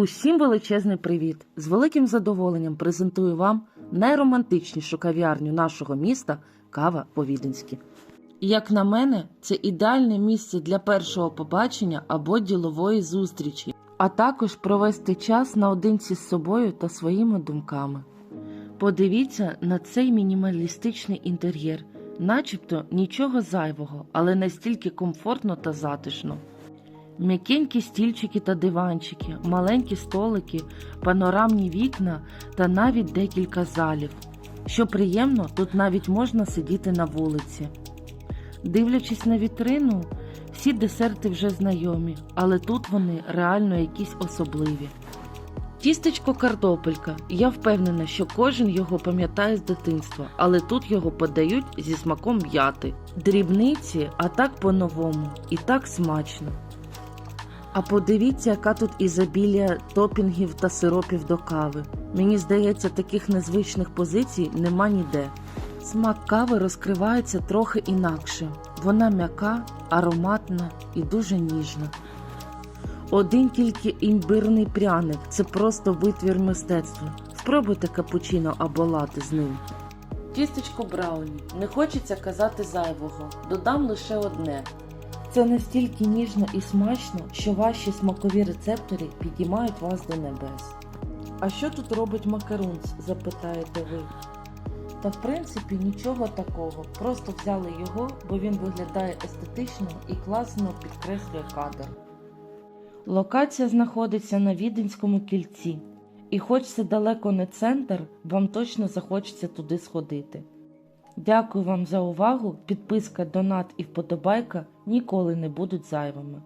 Усім величезний привіт! З великим задоволенням презентую вам найромантичнішу кав'ярню нашого міста Кава по-віденськи. Як на мене, це ідеальне місце для першого побачення або ділової зустрічі, а також провести час наодинці з собою та своїми думками. Подивіться на цей мінімалістичний інтер'єр, начебто нічого зайвого, але настільки комфортно та затишно. М'якенькі стільчики та диванчики, маленькі столики, панорамні вікна та навіть декілька залів. Що приємно, тут навіть можна сидіти на вулиці. Дивлячись на вітрину, всі десерти вже знайомі, але тут вони реально якісь особливі. Тістечко картопелька. Я впевнена, що кожен його пам'ятає з дитинства, але тут його подають зі смаком м'яти. Дрібниці, а так по-новому, і так смачно. А подивіться, яка тут ізобілія топінгів та сиропів до кави. Мені здається, таких незвичних позицій нема ніде. Смак кави розкривається трохи інакше. Вона м'яка, ароматна і дуже ніжна. Один тільки імбирний пряник це просто витвір мистецтва. Спробуйте капучино або лати з ним. Тістечко брауні. Не хочеться казати зайвого. Додам лише одне. Це настільки ніжно і смачно, що ваші смакові рецептори підіймають вас до небес. А що тут робить макарунц? запитаєте ви. Та в принципі нічого такого. Просто взяли його, бо він виглядає естетично і класно підкреслює кадр. Локація знаходиться на Віденському кільці. І хоч це далеко не центр, вам точно захочеться туди сходити. Дякую вам за увагу. Підписка, донат і вподобайка ніколи не будуть зайвими.